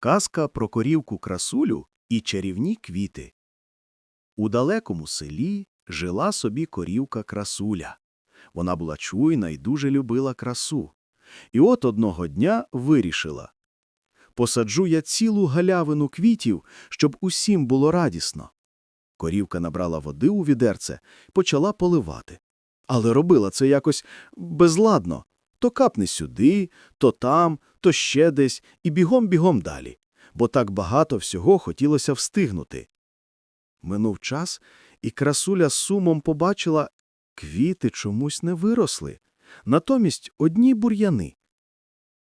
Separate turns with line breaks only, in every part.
Казка про корівку красулю і чарівні квіти. У далекому селі жила собі корівка красуля. Вона була чуйна і дуже любила красу. І от одного дня вирішила. Посаджу я цілу галявину квітів, щоб усім було радісно. Корівка набрала води у відерце, почала поливати. Але робила це якось безладно. То капне сюди, то там, то ще десь, і бігом-бігом далі, бо так багато всього хотілося встигнути. Минув час, і красуля з сумом побачила, квіти чомусь не виросли, натомість одні бур'яни.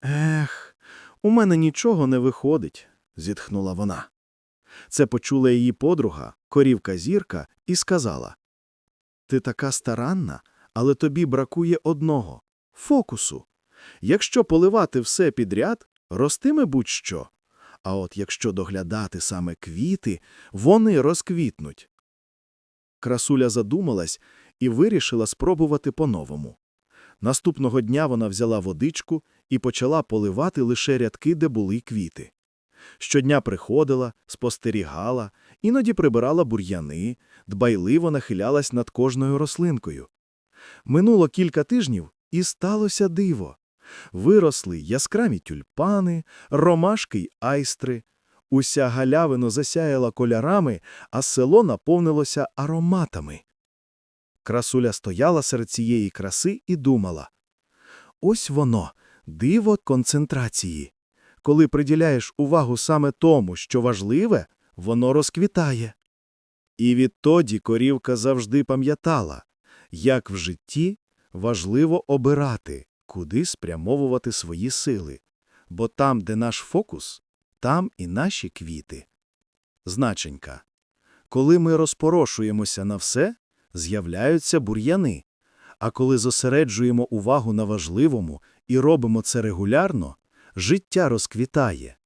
Ех, у мене нічого не виходить, зітхнула вона. Це почула її подруга, корівка зірка, і сказала Ти така старанна, але тобі бракує одного — фокусу. Якщо поливати все підряд, ростиме будь-що. А от якщо доглядати саме квіти, вони розквітнуть. Красуля задумалась і вирішила спробувати по-новому. Наступного дня вона взяла водичку і почала поливати лише рядки, де були квіти. Щодня приходила, спостерігала, іноді прибирала бур'яни, дбайливо нахилялась над кожною рослинкою. Минуло кілька тижнів, і сталося диво. Виросли яскраві тюльпани, ромашки й айстри. Уся галявина засяяла кольорами, а село наповнилося ароматами. Красуля стояла серед цієї краси і думала. Ось воно, диво концентрації. Коли приділяєш увагу саме тому, що важливе, воно розквітає. І відтоді корівка завжди пам'ятала, як в житті важливо обирати, куди спрямовувати свої сили, бо там, де наш фокус, там і наші квіти. Значенька. Коли ми розпорошуємося на все, з'являються бур'яни, а коли зосереджуємо увагу на важливому і робимо це регулярно, життя розквітає.